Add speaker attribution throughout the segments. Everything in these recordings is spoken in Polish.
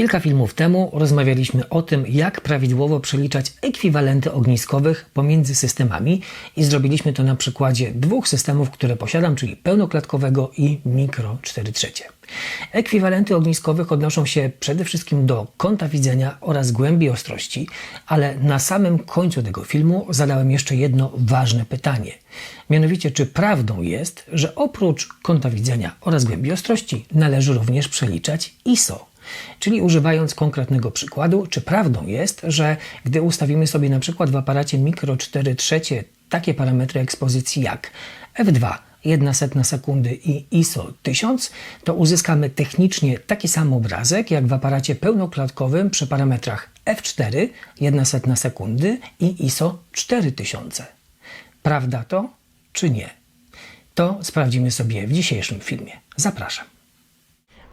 Speaker 1: Kilka filmów temu rozmawialiśmy o tym, jak prawidłowo przeliczać ekwiwalenty ogniskowych pomiędzy systemami i zrobiliśmy to na przykładzie dwóch systemów, które posiadam, czyli pełnoklatkowego i mikro 4 trzecie. Ekwiwalenty ogniskowych odnoszą się przede wszystkim do kąta widzenia oraz głębi ostrości, ale na samym końcu tego filmu zadałem jeszcze jedno ważne pytanie. Mianowicie, czy prawdą jest, że oprócz kąta widzenia oraz głębi ostrości należy również przeliczać ISO? Czyli używając konkretnego przykładu, czy prawdą jest, że gdy ustawimy sobie na przykład w aparacie mikro 4 trzecie takie parametry ekspozycji jak f2, 1 setna sekundy i ISO 1000, to uzyskamy technicznie taki sam obrazek jak w aparacie pełnoklatkowym przy parametrach f4, 1 setna sekundy i ISO 4000. Prawda to czy nie? To sprawdzimy sobie w dzisiejszym filmie. Zapraszam.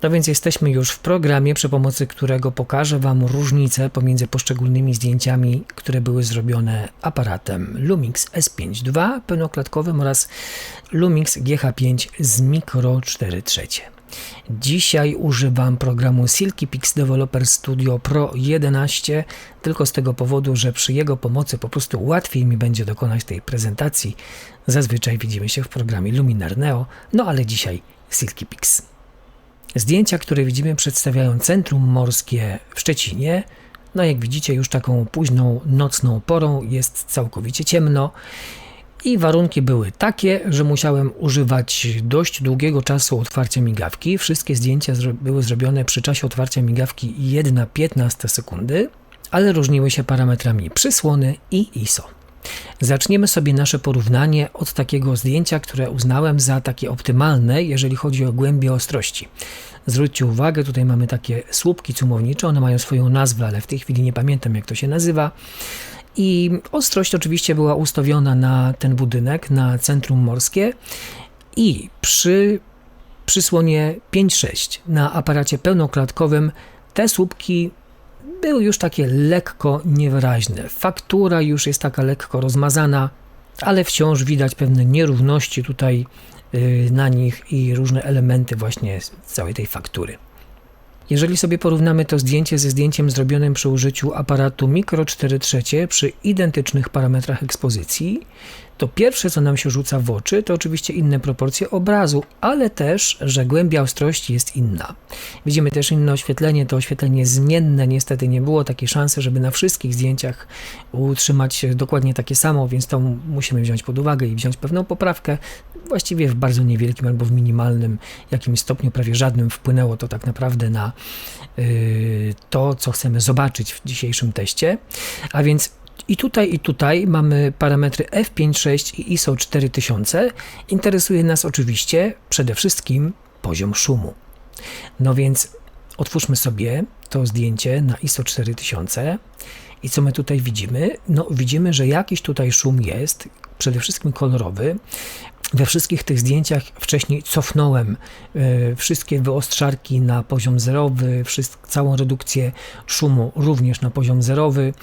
Speaker 1: No więc jesteśmy już w programie, przy pomocy którego pokażę Wam różnice pomiędzy poszczególnymi zdjęciami, które były zrobione aparatem Lumix S5 II pełnoklatkowym oraz Lumix GH5 z Micro 4 trzecie. Dzisiaj używam programu Silky Pix Developer Studio Pro 11 tylko z tego powodu, że przy jego pomocy po prostu łatwiej mi będzie dokonać tej prezentacji. Zazwyczaj widzimy się w programie Luminar Neo, no ale dzisiaj Silky Pix. Zdjęcia, które widzimy, przedstawiają centrum morskie w Szczecinie. No, jak widzicie, już taką późną nocną porą jest całkowicie ciemno. I warunki były takie, że musiałem używać dość długiego czasu otwarcia migawki. Wszystkie zdjęcia były zrobione przy czasie otwarcia migawki 1,15 sekundy, ale różniły się parametrami przysłony i ISO. Zaczniemy sobie nasze porównanie od takiego zdjęcia, które uznałem za takie optymalne, jeżeli chodzi o głębię ostrości. Zwróćcie uwagę, tutaj mamy takie słupki cumownicze, one mają swoją nazwę, ale w tej chwili nie pamiętam jak to się nazywa. I ostrość oczywiście była ustawiona na ten budynek, na centrum morskie i przy przysłonie 5.6 na aparacie pełnoklatkowym te słupki były już takie lekko niewyraźne. Faktura już jest taka lekko rozmazana, ale wciąż widać pewne nierówności tutaj y, na nich i różne elementy właśnie całej tej faktury. Jeżeli sobie porównamy to zdjęcie ze zdjęciem zrobionym przy użyciu aparatu Micro 4 trzecie przy identycznych parametrach ekspozycji, to pierwsze, co nam się rzuca w oczy, to oczywiście inne proporcje obrazu, ale też, że głębia ostrości jest inna. Widzimy też inne oświetlenie, to oświetlenie zmienne, niestety nie było takiej szansy, żeby na wszystkich zdjęciach utrzymać dokładnie takie samo, więc to musimy wziąć pod uwagę i wziąć pewną poprawkę. Właściwie w bardzo niewielkim albo w minimalnym jakimś stopniu, prawie żadnym, wpłynęło to tak naprawdę na yy, to, co chcemy zobaczyć w dzisiejszym teście. A więc i tutaj, i tutaj mamy parametry f5.6 i ISO 4000. Interesuje nas oczywiście przede wszystkim poziom szumu. No więc otwórzmy sobie to zdjęcie na ISO 4000 i co my tutaj widzimy? No widzimy, że jakiś tutaj szum jest, przede wszystkim kolorowy. We wszystkich tych zdjęciach wcześniej cofnąłem y, wszystkie wyostrzarki na poziom zerowy, całą redukcję szumu również na poziom zerowy.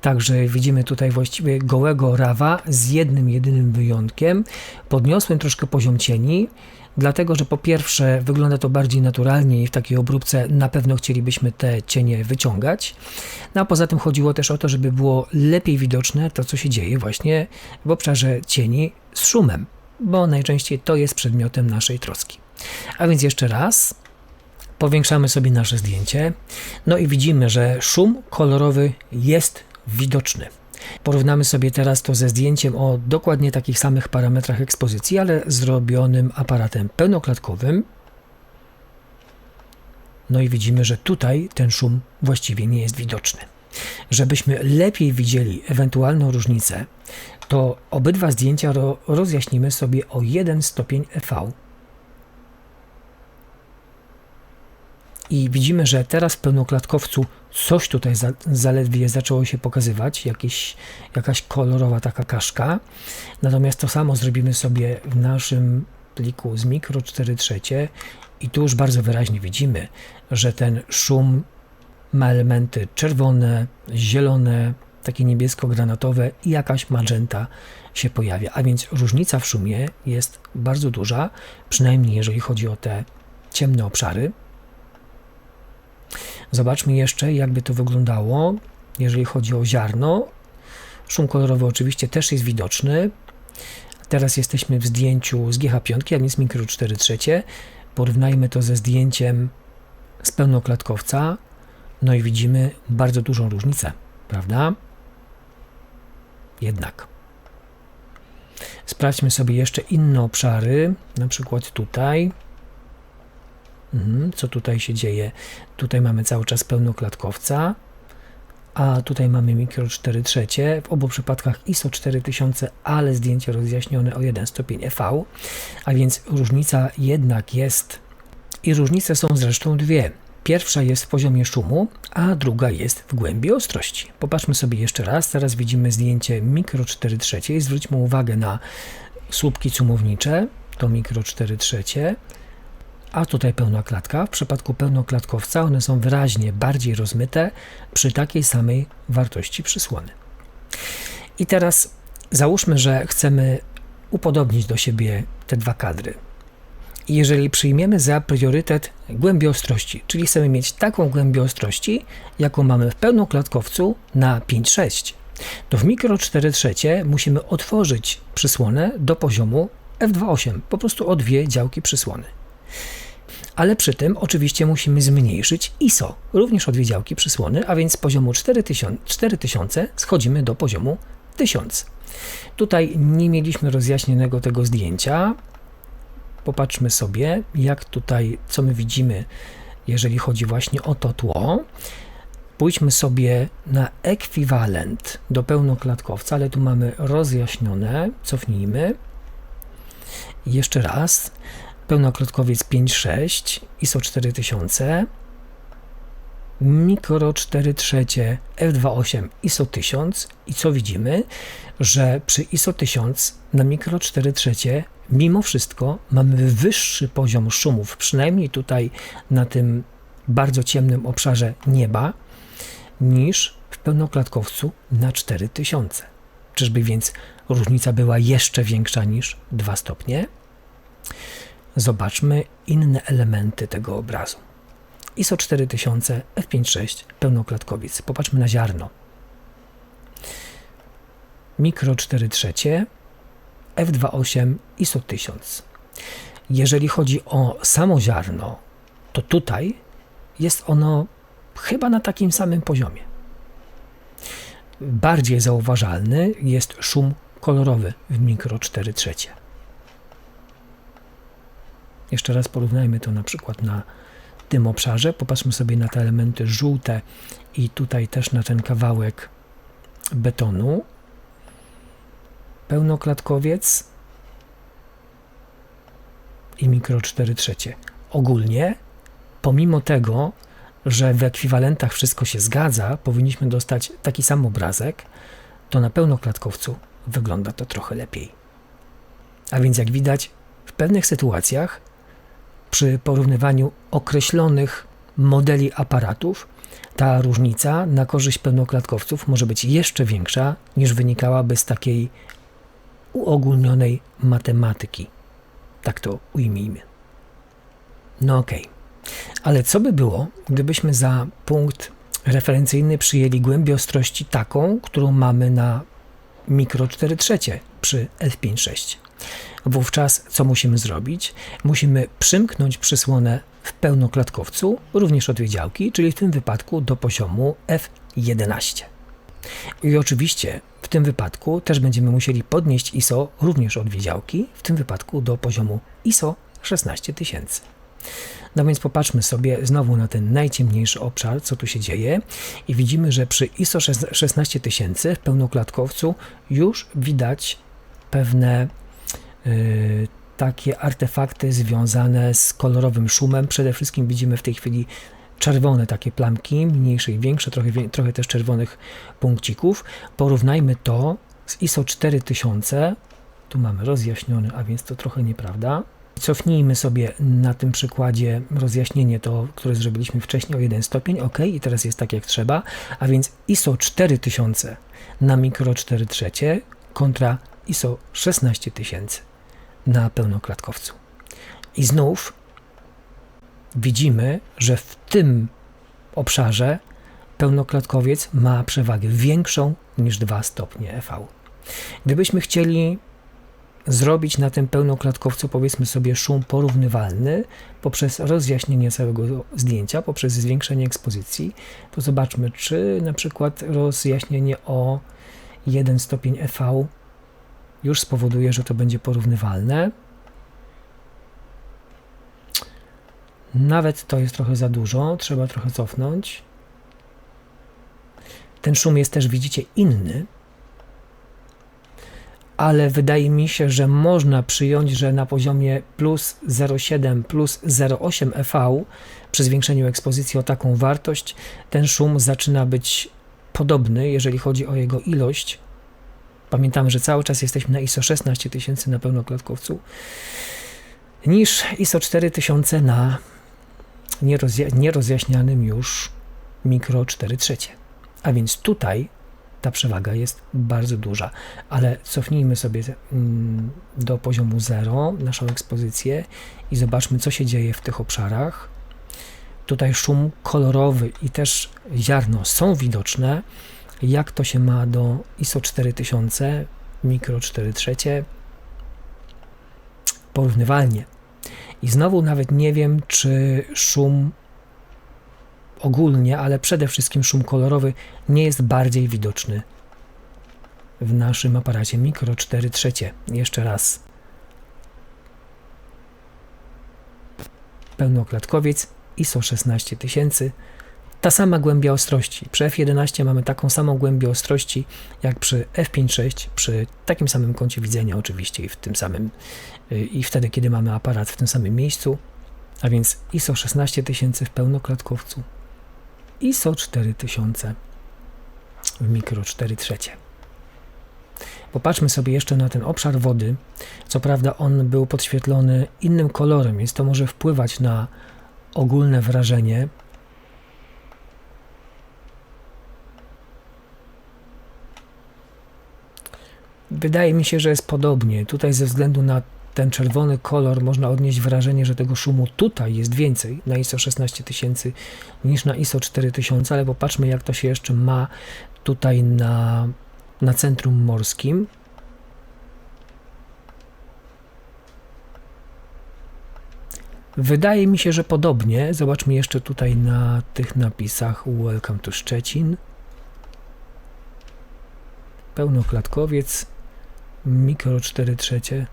Speaker 1: Także widzimy tutaj właściwie gołego rawa z jednym jedynym wyjątkiem. Podniosłem troszkę poziom cieni, dlatego że po pierwsze wygląda to bardziej naturalnie i w takiej obróbce na pewno chcielibyśmy te cienie wyciągać. No a poza tym chodziło też o to, żeby było lepiej widoczne to, co się dzieje właśnie w obszarze cieni z szumem bo najczęściej to jest przedmiotem naszej troski. A więc jeszcze raz powiększamy sobie nasze zdjęcie, no i widzimy, że szum kolorowy jest widoczny. Porównamy sobie teraz to ze zdjęciem o dokładnie takich samych parametrach ekspozycji, ale zrobionym aparatem pełnoklatkowym. No i widzimy, że tutaj ten szum właściwie nie jest widoczny. Żebyśmy lepiej widzieli ewentualną różnicę, to obydwa zdjęcia rozjaśnimy sobie o 1 stopień EV. I widzimy, że teraz w pełnoklatkowcu coś tutaj za, zaledwie zaczęło się pokazywać, jakieś, jakaś kolorowa taka kaszka. Natomiast to samo zrobimy sobie w naszym pliku z mikro 4 trzecie i tu już bardzo wyraźnie widzimy, że ten szum ma elementy czerwone, zielone, takie niebiesko-granatowe i jakaś magenta się pojawia. A więc różnica w szumie jest bardzo duża, przynajmniej jeżeli chodzi o te ciemne obszary. Zobaczmy jeszcze, jakby to wyglądało, jeżeli chodzi o ziarno. Szum kolorowy oczywiście też jest widoczny. Teraz jesteśmy w zdjęciu z GH5, a nie z Micro 4 trzecie. Porównajmy to ze zdjęciem z pełnoklatkowca. No i widzimy bardzo dużą różnicę, prawda? Jednak. Sprawdźmy sobie jeszcze inne obszary, na przykład tutaj. Mhm, co tutaj się dzieje? Tutaj mamy cały czas pełnoklatkowca, a tutaj mamy mikro 4 trzecie. W obu przypadkach ISO 4000, ale zdjęcie rozjaśnione o 1 stopień EV, a więc różnica jednak jest i różnice są zresztą dwie. Pierwsza jest w poziomie szumu, a druga jest w głębi ostrości. Popatrzmy sobie jeszcze raz. Teraz widzimy zdjęcie mikro 4 trzecie. Zwróćmy uwagę na słupki cumownicze. To mikro 4 trzecie. A tutaj pełna klatka. W przypadku pełnoklatkowca one są wyraźnie bardziej rozmyte przy takiej samej wartości przysłony. I teraz załóżmy, że chcemy upodobnić do siebie te dwa kadry jeżeli przyjmiemy za priorytet głębię ostrości, czyli chcemy mieć taką głębię ostrości, jaką mamy w pełnoklatkowcu na 5,6, to w mikro 4 trzecie musimy otworzyć przysłonę do poziomu F2.8, po prostu o dwie działki przysłony. Ale przy tym oczywiście musimy zmniejszyć ISO, również o dwie działki przysłony, a więc z poziomu 4000, 4000 schodzimy do poziomu 1000. Tutaj nie mieliśmy rozjaśnionego tego zdjęcia, popatrzmy sobie, jak tutaj, co my widzimy, jeżeli chodzi właśnie o to tło. Pójdźmy sobie na ekwiwalent do pełnoklatkowca, ale tu mamy rozjaśnione. Cofnijmy. Jeszcze raz. Pełnoklatkowiec 5.6, ISO 4000, Mikro 4 trzecie, F28, ISO 1000 i co widzimy? Że przy ISO 1000 na Mikro 4 trzecie mimo wszystko mamy wyższy poziom szumów, przynajmniej tutaj na tym bardzo ciemnym obszarze nieba, niż w pełnoklatkowcu na 4000. Czyżby więc różnica była jeszcze większa niż 2 stopnie? Zobaczmy inne elementy tego obrazu. ISO 4000, F56, pełnoklatkowiec. Popatrzmy na ziarno. Mikro 4 trzecie, F28 ISO 1000. Jeżeli chodzi o samo ziarno, to tutaj jest ono chyba na takim samym poziomie. Bardziej zauważalny jest szum kolorowy w mikro 4 trzecie. Jeszcze raz porównajmy to na przykład na tym obszarze. Popatrzmy sobie na te elementy żółte i tutaj też na ten kawałek betonu pełnoklatkowiec i mikro 4 trzecie. Ogólnie, pomimo tego, że w ekwiwalentach wszystko się zgadza, powinniśmy dostać taki sam obrazek, to na pełnoklatkowcu wygląda to trochę lepiej. A więc jak widać, w pewnych sytuacjach przy porównywaniu określonych modeli aparatów ta różnica na korzyść pełnoklatkowców może być jeszcze większa niż wynikałaby z takiej uogólnionej matematyki. Tak to ujmijmy. No okej. Okay. Ale co by było, gdybyśmy za punkt referencyjny przyjęli głębię ostrości taką, którą mamy na mikro 4 trzecie przy F5.6? Wówczas co musimy zrobić? Musimy przymknąć przysłonę w pełnoklatkowcu, również od działki, czyli w tym wypadku do poziomu F11. I oczywiście w tym wypadku też będziemy musieli podnieść ISO również od wiedziałki, w tym wypadku do poziomu ISO 16000. No więc popatrzmy sobie znowu na ten najciemniejszy obszar, co tu się dzieje i widzimy, że przy ISO 16000 w pełnoklatkowcu już widać pewne yy, takie artefakty związane z kolorowym szumem. Przede wszystkim widzimy w tej chwili czerwone takie plamki, mniejsze i większe, trochę, trochę też czerwonych punkcików. Porównajmy to z ISO 4000. Tu mamy rozjaśniony, a więc to trochę nieprawda. Cofnijmy sobie na tym przykładzie rozjaśnienie to, które zrobiliśmy wcześniej o 1 stopień, ok, i teraz jest tak jak trzeba, a więc ISO 4000 na mikro 4 trzecie kontra ISO 16000 na pełnoklatkowcu. I znów widzimy, że w tym obszarze pełnoklatkowiec ma przewagę większą niż 2 stopnie EV. Gdybyśmy chcieli zrobić na tym pełnoklatkowcu, powiedzmy sobie, szum porównywalny poprzez rozjaśnienie całego zdjęcia, poprzez zwiększenie ekspozycji, to zobaczmy, czy na przykład rozjaśnienie o 1 stopień EV już spowoduje, że to będzie porównywalne. Nawet to jest trochę za dużo, trzeba trochę cofnąć. Ten szum jest też, widzicie, inny, ale wydaje mi się, że można przyjąć, że na poziomie plus 0,7 plus 0,8 EV przy zwiększeniu ekspozycji o taką wartość ten szum zaczyna być podobny, jeżeli chodzi o jego ilość. Pamiętamy, że cały czas jesteśmy na ISO 16000 na pełnoklatkowcu niż ISO 4000 na nierozjaśnianym już mikro 4 trzecie. A więc tutaj ta przewaga jest bardzo duża. Ale cofnijmy sobie mm, do poziomu 0 naszą ekspozycję i zobaczmy, co się dzieje w tych obszarach. Tutaj szum kolorowy i też ziarno są widoczne. Jak to się ma do ISO 4000, mikro 4 trzecie? Porównywalnie. I znowu nawet nie wiem, czy szum ogólnie, ale przede wszystkim szum kolorowy nie jest bardziej widoczny w naszym aparacie mikro 4 trzecie. Jeszcze raz. Pełnoklatkowiec ISO 16000. Ta sama głębia ostrości. Przy F11 mamy taką samą głębię ostrości jak przy F5.6, przy takim samym kącie widzenia oczywiście i w tym samym y, i wtedy, kiedy mamy aparat w tym samym miejscu, a więc ISO 16000 w pełnoklatkowcu. ISO 4000 w mikro 4 trzecie. Popatrzmy sobie jeszcze na ten obszar wody. Co prawda on był podświetlony innym kolorem, więc to może wpływać na ogólne wrażenie. Wydaje mi się, że jest podobnie. Tutaj ze względu na ten czerwony kolor można odnieść wrażenie, że tego szumu tutaj jest więcej na ISO 16000 niż na ISO 4000, ale popatrzmy jak to się jeszcze ma tutaj na, na centrum morskim. Wydaje mi się, że podobnie. Zobaczmy jeszcze tutaj na tych napisach Welcome to Szczecin. Pełnoklatkowiec, mikro 4 trzecie.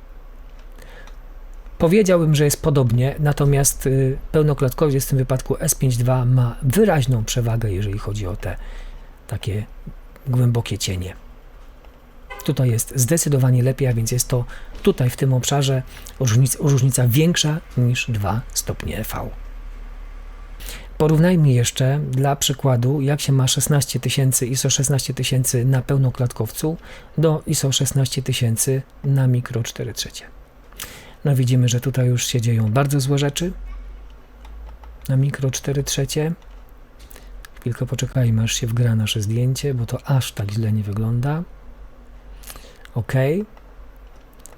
Speaker 1: Powiedziałbym, że jest podobnie, natomiast y, pełnoklatkowiec w tym wypadku S52 ma wyraźną przewagę, jeżeli chodzi o te takie głębokie cienie. Tutaj jest zdecydowanie lepiej, a więc jest to tutaj w tym obszarze różnica, różnica większa niż 2 stopnie EV. Porównajmy jeszcze dla przykładu, jak się ma 16000 ISO 16000 na pełnoklatkowcu do ISO 16000 na mikro 4 trzecie. No widzimy, że tutaj już się dzieją bardzo złe rzeczy. Na mikro 4 trzecie. Chwilkę poczekajmy, aż się wgra nasze zdjęcie, bo to aż tak źle nie wygląda. OK.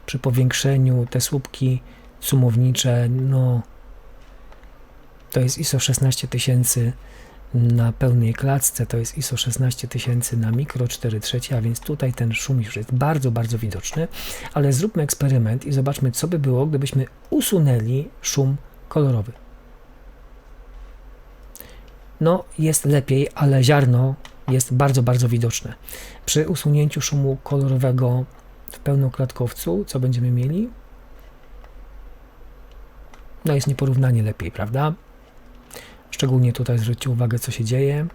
Speaker 1: Przy powiększeniu te słupki sumownicze, no to jest ISO 16000 na pełnej klatce to jest ISO 16000 na mikro 4 trzecie, a więc tutaj ten szum już jest bardzo, bardzo widoczny, ale zróbmy eksperyment i zobaczmy, co by było, gdybyśmy usunęli szum kolorowy. No, jest lepiej, ale ziarno jest bardzo, bardzo widoczne. Przy usunięciu szumu kolorowego w pełnoklatkowcu, co będziemy mieli? No, jest nieporównanie lepiej, prawda? Szczególnie tutaj zwróćcie uwagę, co się dzieje.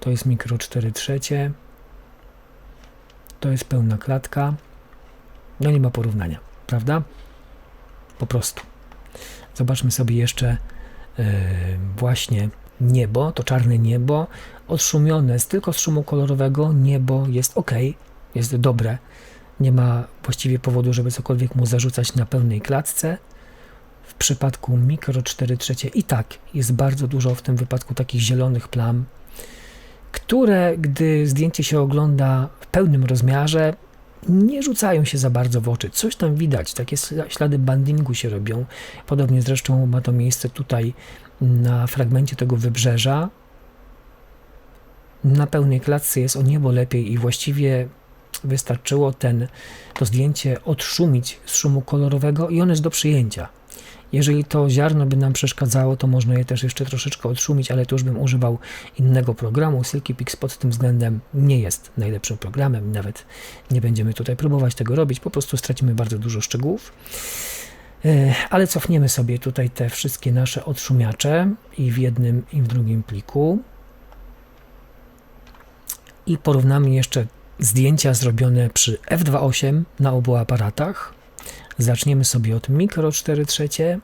Speaker 1: To jest mikro 4 trzecie. To jest pełna klatka. No nie ma porównania, prawda? Po prostu. Zobaczmy sobie jeszcze yy, właśnie niebo, to czarne niebo, odszumione z tylko z szumu kolorowego. Niebo jest ok, jest dobre. Nie ma właściwie powodu, żeby cokolwiek mu zarzucać na pełnej klatce. W przypadku mikro 4 trzecie i tak jest bardzo dużo w tym wypadku takich zielonych plam, które gdy zdjęcie się ogląda w pełnym rozmiarze, nie rzucają się za bardzo w oczy. Coś tam widać, takie ślady bandingu się robią. Podobnie zresztą ma to miejsce tutaj na fragmencie tego wybrzeża. Na pełnej klatce jest o niebo lepiej i właściwie wystarczyło ten, to zdjęcie odszumić z szumu kolorowego i on jest do przyjęcia. Jeżeli to ziarno by nam przeszkadzało, to można je też jeszcze troszeczkę odszumić, ale tu już bym używał innego programu. Silky Pix pod tym względem nie jest najlepszym programem, nawet nie będziemy tutaj próbować tego robić, po prostu stracimy bardzo dużo szczegółów. E, ale cofniemy sobie tutaj te wszystkie nasze odszumiacze i w jednym i w drugim pliku. I porównamy jeszcze zdjęcia zrobione przy F2.8 na obu aparatach. Zaczniemy sobie od mikro 4 trzecie.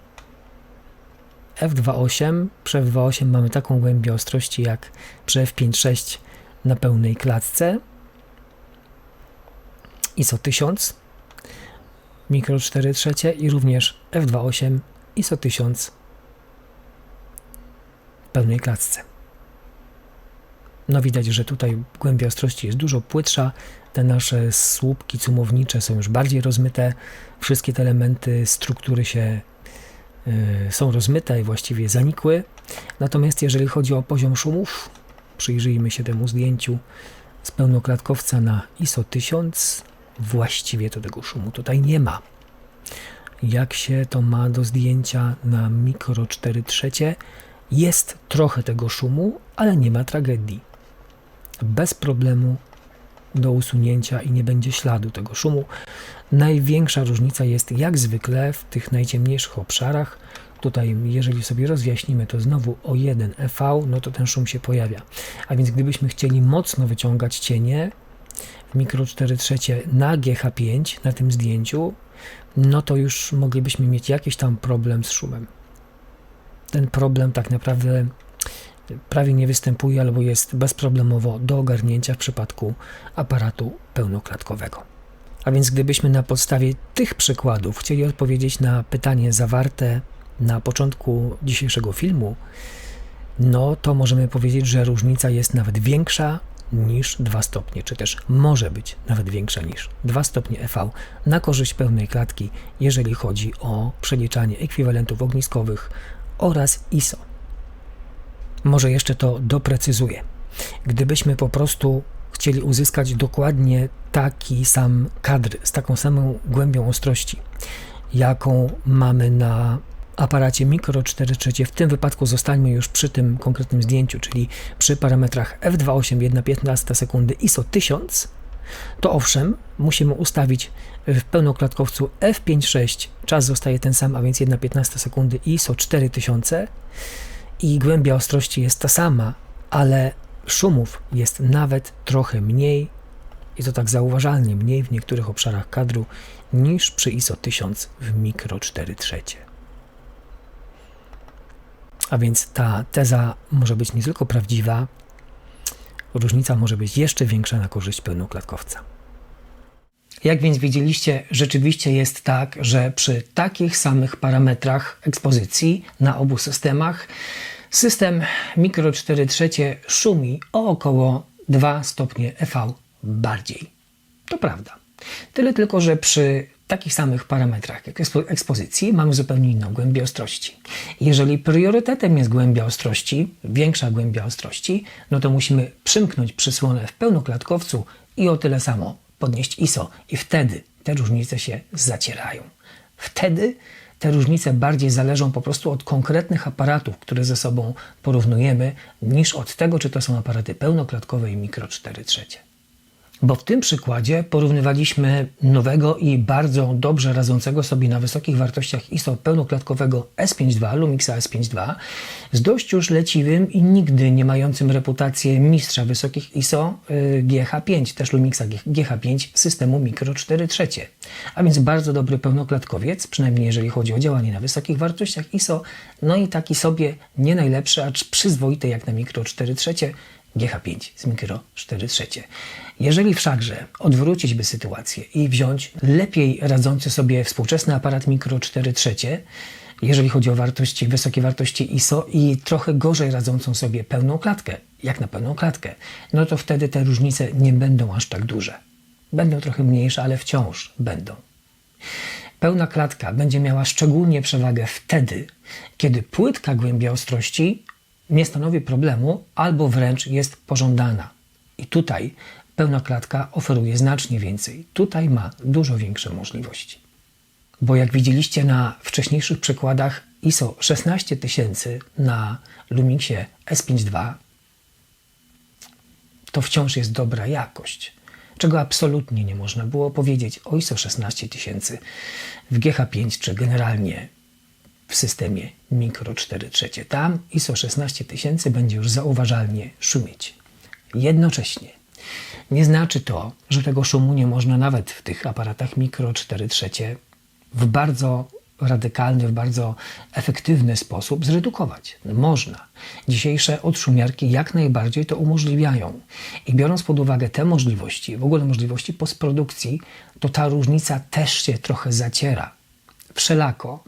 Speaker 1: F2.8. Przy F2.8 mamy taką głębię ostrości jak przy F5.6 na pełnej klatce. ISO 1000 mikro 4 trzecie i również F2.8 ISO 1000 w pełnej klatce. No widać, że tutaj głębia ostrości jest dużo płytsza, te nasze słupki cumownicze są już bardziej rozmyte, wszystkie te elementy struktury się y, są rozmyte i właściwie zanikły. Natomiast jeżeli chodzi o poziom szumów, przyjrzyjmy się temu zdjęciu z pełnoklatkowca na ISO 1000, właściwie to tego szumu tutaj nie ma. Jak się to ma do zdjęcia na mikro 4 trzecie, jest trochę tego szumu, ale nie ma tragedii. Bez problemu do usunięcia i nie będzie śladu tego szumu. Największa różnica jest jak zwykle w tych najciemniejszych obszarach. Tutaj, jeżeli sobie rozjaśnimy to znowu o 1 EV, no to ten szum się pojawia. A więc gdybyśmy chcieli mocno wyciągać cienie w mikro 4 trzecie na GH5 na tym zdjęciu, no to już moglibyśmy mieć jakiś tam problem z szumem. Ten problem tak naprawdę prawie nie występuje albo jest bezproblemowo do ogarnięcia w przypadku aparatu pełnoklatkowego. A więc gdybyśmy na podstawie tych przykładów chcieli odpowiedzieć na pytanie zawarte na początku dzisiejszego filmu, no to możemy powiedzieć, że różnica jest nawet większa niż 2 stopnie, czy też może być nawet większa niż 2 stopnie EV na korzyść pełnej klatki, jeżeli chodzi o przeliczanie ekwiwalentów ogniskowych oraz ISO. Może jeszcze to doprecyzuję. Gdybyśmy po prostu chcieli uzyskać dokładnie taki sam kadr z taką samą głębią ostrości, jaką mamy na aparacie mikro 4 trzecie, w tym wypadku zostańmy już przy tym konkretnym zdjęciu, czyli przy parametrach f2.8 1,15 sekundy ISO 1000, to owszem, musimy ustawić w pełnoklatkowcu f5.6, czas zostaje ten sam, a więc 1,15 sekundy ISO 4000 i głębia ostrości jest ta sama, ale szumów jest nawet trochę mniej i to tak zauważalnie mniej w niektórych obszarach kadru niż przy ISO 1000 w mikro 4 trzecie. A więc ta teza może być nie tylko prawdziwa, różnica może być jeszcze większa na korzyść pełnoklatkowca. Jak więc widzieliście, rzeczywiście jest tak, że przy takich samych parametrach ekspozycji na obu systemach system Micro 4 trzecie szumi o około 2 stopnie EV bardziej. To prawda. Tyle tylko, że przy takich samych parametrach jak ekspozycji mamy zupełnie inną głębię ostrości. Jeżeli priorytetem jest głębia ostrości, większa głębia ostrości, no to musimy przymknąć przysłonę w pełnoklatkowcu i o tyle samo podnieść ISO i wtedy te różnice się zacierają. Wtedy te różnice bardziej zależą po prostu od konkretnych aparatów, które ze sobą porównujemy, niż od tego, czy to są aparaty pełnoklatkowe i mikro 4 trzecie bo w tym przykładzie porównywaliśmy nowego i bardzo dobrze radzącego sobie na wysokich wartościach ISO pełnoklatkowego S52, Lumixa S52 z dość już leciwym i nigdy nie mającym reputacji mistrza wysokich ISO y, GH5, też Lumixa GH5 systemu Micro 4 trzecie. A więc bardzo dobry pełnoklatkowiec, przynajmniej jeżeli chodzi o działanie na wysokich wartościach ISO, no i taki sobie nie najlepszy, acz przyzwoity jak na Micro 4 trzecie, GH5 z mikro 4 trzecie. Jeżeli wszakże odwrócić by sytuację i wziąć lepiej radzący sobie współczesny aparat mikro 4 trzecie, jeżeli chodzi o wartości, wysokie wartości ISO i trochę gorzej radzącą sobie pełną klatkę, jak na pełną klatkę, no to wtedy te różnice nie będą aż tak duże. Będą trochę mniejsze, ale wciąż będą. Pełna klatka będzie miała szczególnie przewagę wtedy, kiedy płytka głębia ostrości nie stanowi problemu albo wręcz jest pożądana. I tutaj pełna klatka oferuje znacznie więcej. Tutaj ma dużo większe możliwości. Bo jak widzieliście na wcześniejszych przykładach ISO 16000 na Lumixie S52 to wciąż jest dobra jakość, czego absolutnie nie można było powiedzieć o ISO 16000 w GH5 czy generalnie w systemie Micro 4 trzecie. Tam ISO 16000 będzie już zauważalnie szumieć. Jednocześnie nie znaczy to, że tego szumu nie można nawet w tych aparatach Micro 4 trzecie w bardzo radykalny, w bardzo efektywny sposób zredukować. Można. Dzisiejsze odszumiarki jak najbardziej to umożliwiają. I biorąc pod uwagę te możliwości, w ogóle możliwości postprodukcji, to ta różnica też się trochę zaciera. Wszelako.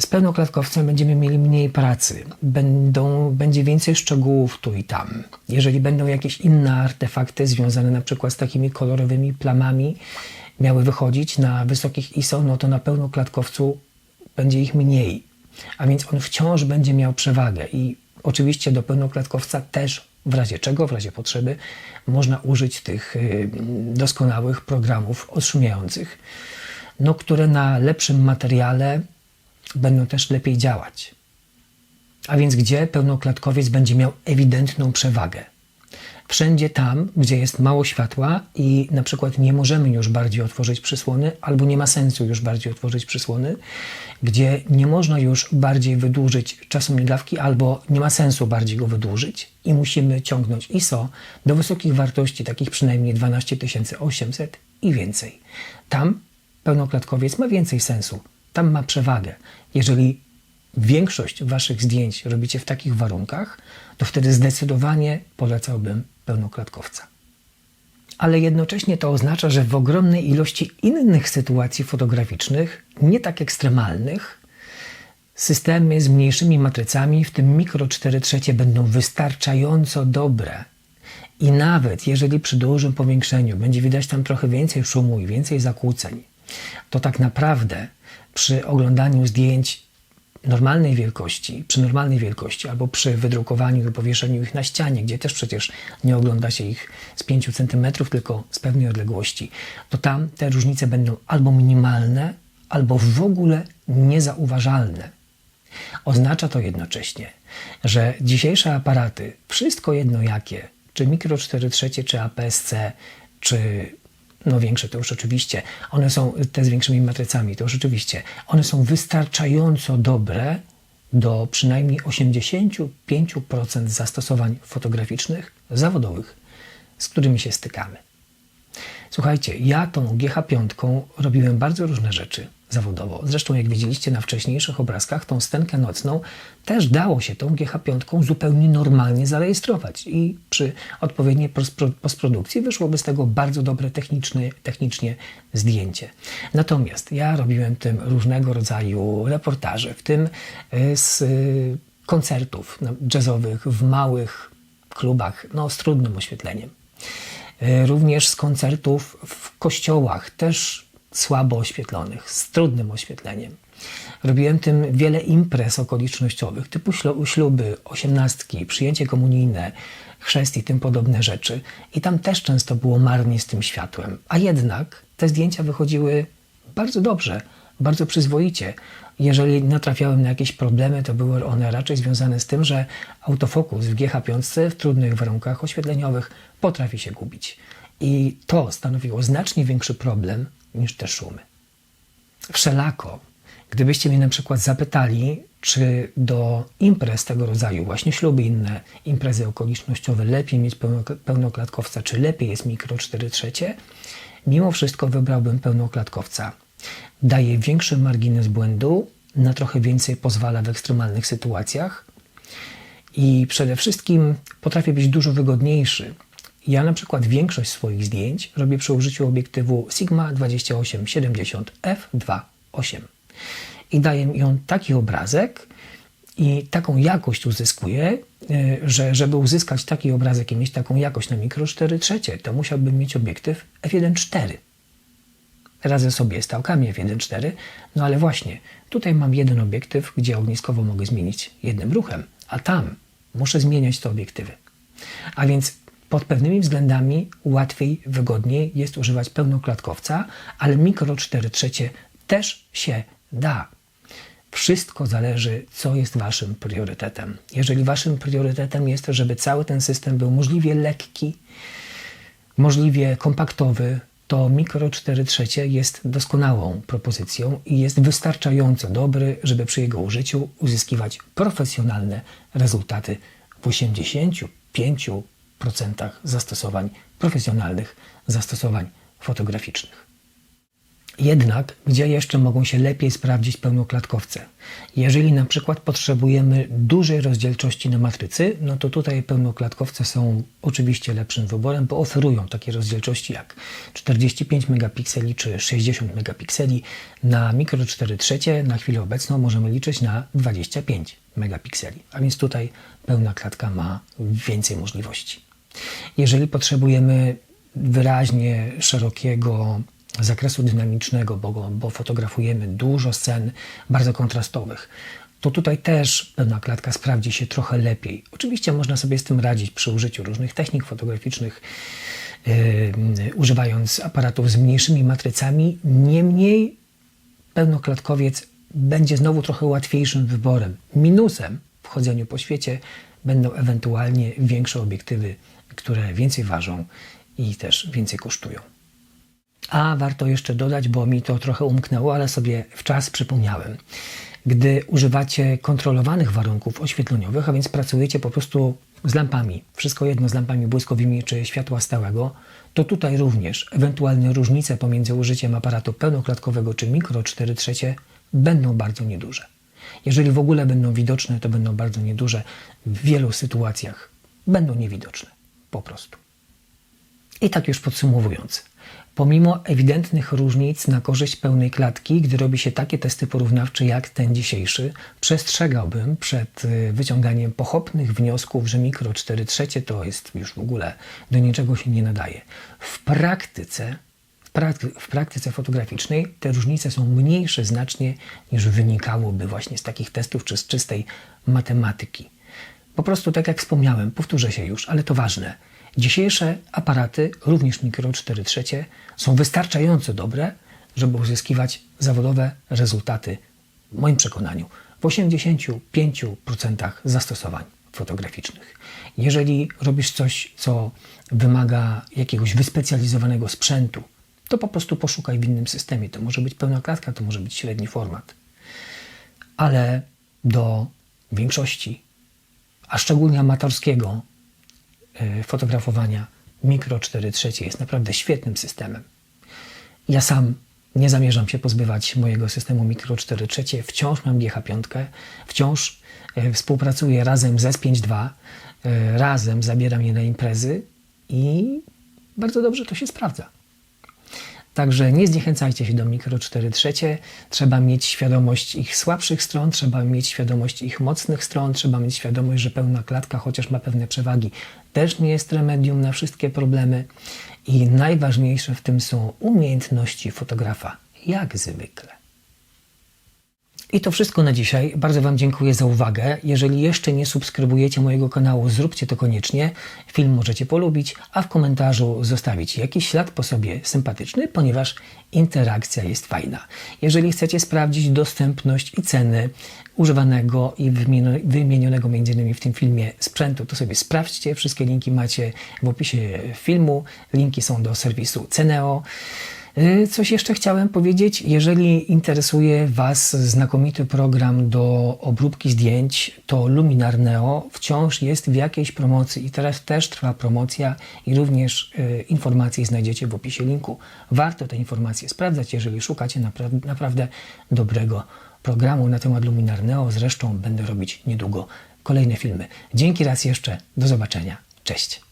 Speaker 1: Z pełnoklatkowcem będziemy mieli mniej pracy, będą, będzie więcej szczegółów tu i tam. Jeżeli będą jakieś inne artefakty związane na przykład z takimi kolorowymi plamami, miały wychodzić na wysokich ISO, no to na pełnoklatkowcu będzie ich mniej. A więc on wciąż będzie miał przewagę i oczywiście do pełnoklatkowca też w razie czego, w razie potrzeby można użyć tych y, doskonałych programów odszumiających, no, które na lepszym materiale będą też lepiej działać. A więc gdzie pełnoklatkowiec będzie miał ewidentną przewagę? Wszędzie tam, gdzie jest mało światła i na przykład nie możemy już bardziej otworzyć przysłony, albo nie ma sensu już bardziej otworzyć przysłony, gdzie nie można już bardziej wydłużyć czasu migawki, albo nie ma sensu bardziej go wydłużyć i musimy ciągnąć ISO do wysokich wartości, takich przynajmniej 12800 i więcej. Tam pełnoklatkowiec ma więcej sensu, tam ma przewagę. Jeżeli większość Waszych zdjęć robicie w takich warunkach, to wtedy zdecydowanie polecałbym pełnoklatkowca. Ale jednocześnie to oznacza, że w ogromnej ilości innych sytuacji fotograficznych, nie tak ekstremalnych, systemy z mniejszymi matrycami, w tym mikro 4 trzecie, będą wystarczająco dobre. I nawet jeżeli przy dużym powiększeniu będzie widać tam trochę więcej szumu i więcej zakłóceń, to tak naprawdę przy oglądaniu zdjęć normalnej wielkości, przy normalnej wielkości, albo przy wydrukowaniu i powieszeniu ich na ścianie, gdzie też przecież nie ogląda się ich z 5 cm, tylko z pewnej odległości, to tam te różnice będą albo minimalne, albo w ogóle niezauważalne. Oznacza to jednocześnie, że dzisiejsze aparaty, wszystko jedno jakie, czy Micro 4 trzecie, czy APS-C, czy no większe to już oczywiście, one są te z większymi matrycami, to już oczywiście, one są wystarczająco dobre do przynajmniej 85% zastosowań fotograficznych, zawodowych, z którymi się stykamy. Słuchajcie, ja tą GH5 robiłem bardzo różne rzeczy zawodowo. Zresztą, jak widzieliście na wcześniejszych obrazkach, tą stenkę nocną też dało się tą GH5 zupełnie normalnie zarejestrować i przy odpowiedniej postprodukcji wyszłoby z tego bardzo dobre technicznie, technicznie zdjęcie. Natomiast ja robiłem tym różnego rodzaju reportaże, w tym y, z y, koncertów no, jazzowych w małych klubach, no z trudnym oświetleniem. Y, również z koncertów w kościołach, też słabo oświetlonych, z trudnym oświetleniem. Robiłem tym wiele imprez okolicznościowych, typu śluby, osiemnastki, przyjęcie komunijne, chrzest i tym podobne rzeczy. I tam też często było marnie z tym światłem. A jednak te zdjęcia wychodziły bardzo dobrze, bardzo przyzwoicie. Jeżeli natrafiałem na jakieś problemy, to były one raczej związane z tym, że autofokus w GH5 w trudnych warunkach oświetleniowych potrafi się gubić. I to stanowiło znacznie większy problem niż te szumy. Wszelako, gdybyście mnie na przykład zapytali, czy do imprez tego rodzaju, właśnie śluby inne, imprezy okolicznościowe, lepiej mieć pełnoklatkowca, czy lepiej jest mikro 4 trzecie, mimo wszystko wybrałbym pełnoklatkowca. Daje większy margines błędu, na trochę więcej pozwala w ekstremalnych sytuacjach i przede wszystkim potrafi być dużo wygodniejszy. Ja na przykład większość swoich zdjęć robię przy użyciu obiektywu Sigma 2870 f2.8 i daje mi on taki obrazek, I taką jakość uzyskuje, że żeby uzyskać taki obrazek i mieć taką jakość na mikro 4 trzecie, to musiałbym mieć obiektyw f1.4 razem sobie stałkami f1.4, no ale właśnie tutaj mam jeden obiektyw, gdzie ogniskowo mogę zmienić jednym ruchem, a tam muszę zmieniać te obiektywy. A więc pod pewnymi względami łatwiej, wygodniej jest używać pełnoklatkowca, ale mikro 4 trzecie też się da. Wszystko zależy, co jest Waszym priorytetem. Jeżeli Waszym priorytetem jest, żeby cały ten system był możliwie lekki, możliwie kompaktowy, to Micro 4 trzecie jest doskonałą propozycją i jest wystarczająco dobry, żeby przy jego użyciu uzyskiwać profesjonalne rezultaty w 85% zastosowań profesjonalnych zastosowań fotograficznych. Jednak gdzie jeszcze mogą się lepiej sprawdzić pełnoklatkowce? Jeżeli na przykład potrzebujemy dużej rozdzielczości na matrycy, no to tutaj pełnoklatkowce są oczywiście lepszym wyborem, bo oferują takie rozdzielczości jak 45 megapikseli czy 60 megapikseli. Na mikro 4 trzecie na chwilę obecną możemy liczyć na 25 megapikseli, a więc tutaj pełna klatka ma więcej możliwości. Jeżeli potrzebujemy wyraźnie szerokiego zakresu dynamicznego, bo, bo fotografujemy dużo scen bardzo kontrastowych, to tutaj też pełna klatka sprawdzi się trochę lepiej. Oczywiście można sobie z tym radzić przy użyciu różnych technik fotograficznych, yy, używając aparatów z mniejszymi matrycami. Niemniej pełnoklatkowiec będzie znowu trochę łatwiejszym wyborem. Minusem w chodzeniu po świecie będą ewentualnie większe obiektywy, które więcej ważą i też więcej kosztują. A warto jeszcze dodać, bo mi to trochę umknęło, ale sobie w czas przypomniałem. Gdy używacie kontrolowanych warunków oświetleniowych, a więc pracujecie po prostu z lampami, wszystko jedno z lampami błyskowymi czy światła stałego, to tutaj również ewentualne różnice pomiędzy użyciem aparatu pełnoklatkowego czy mikro 4 trzecie będą bardzo nieduże. Jeżeli w ogóle będą widoczne, to będą bardzo nieduże. W wielu sytuacjach będą niewidoczne. Po prostu. I tak już podsumowując. Pomimo ewidentnych różnic na korzyść pełnej klatki, gdy robi się takie testy porównawcze jak ten dzisiejszy, przestrzegałbym przed y, wyciąganiem pochopnych wniosków, że mikro 4 trzecie to jest już w ogóle do niczego się nie nadaje. W praktyce, w, w praktyce fotograficznej te różnice są mniejsze znacznie niż wynikałoby właśnie z takich testów czy z czystej matematyki. Po prostu tak jak wspomniałem, powtórzę się już, ale to ważne – Dzisiejsze aparaty, również mikro 4 trzecie, są wystarczająco dobre, żeby uzyskiwać zawodowe rezultaty, w moim przekonaniu, w 85% zastosowań fotograficznych. Jeżeli robisz coś, co wymaga jakiegoś wyspecjalizowanego sprzętu, to po prostu poszukaj w innym systemie. To może być pełna klatka, to może być średni format. Ale do większości, a szczególnie amatorskiego fotografowania Mikro 4 trzecie jest naprawdę świetnym systemem. Ja sam nie zamierzam się pozbywać mojego systemu Mikro 4 trzecie. Wciąż mam GH5, wciąż e, współpracuję razem z S52, e, razem zabieram je na imprezy i bardzo dobrze to się sprawdza. Także nie zniechęcajcie się do mikro 4 trzecie. Trzeba mieć świadomość ich słabszych stron, trzeba mieć świadomość ich mocnych stron, trzeba mieć świadomość, że pełna klatka, chociaż ma pewne przewagi, też nie jest remedium na wszystkie problemy. I najważniejsze w tym są umiejętności fotografa, jak zwykle. I to wszystko na dzisiaj. Bardzo Wam dziękuję za uwagę. Jeżeli jeszcze nie subskrybujecie mojego kanału, zróbcie to koniecznie. Film możecie polubić, a w komentarzu zostawić jakiś ślad po sobie sympatyczny, ponieważ interakcja jest fajna. Jeżeli chcecie sprawdzić dostępność i ceny używanego i wymienionego m.in. w tym filmie sprzętu, to sobie sprawdźcie. Wszystkie linki macie w opisie filmu. Linki są do serwisu Ceneo. Y, coś jeszcze chciałem powiedzieć. Jeżeli interesuje Was znakomity program do obróbki zdjęć, to Luminar Neo wciąż jest w jakiejś promocji i teraz też trwa promocja i również y, informacje znajdziecie w opisie linku. Warto te informacje sprawdzać, jeżeli szukacie napra naprawdę dobrego programu na temat Luminar Neo. Zresztą będę robić niedługo kolejne filmy. Dzięki raz jeszcze. Do zobaczenia. Cześć.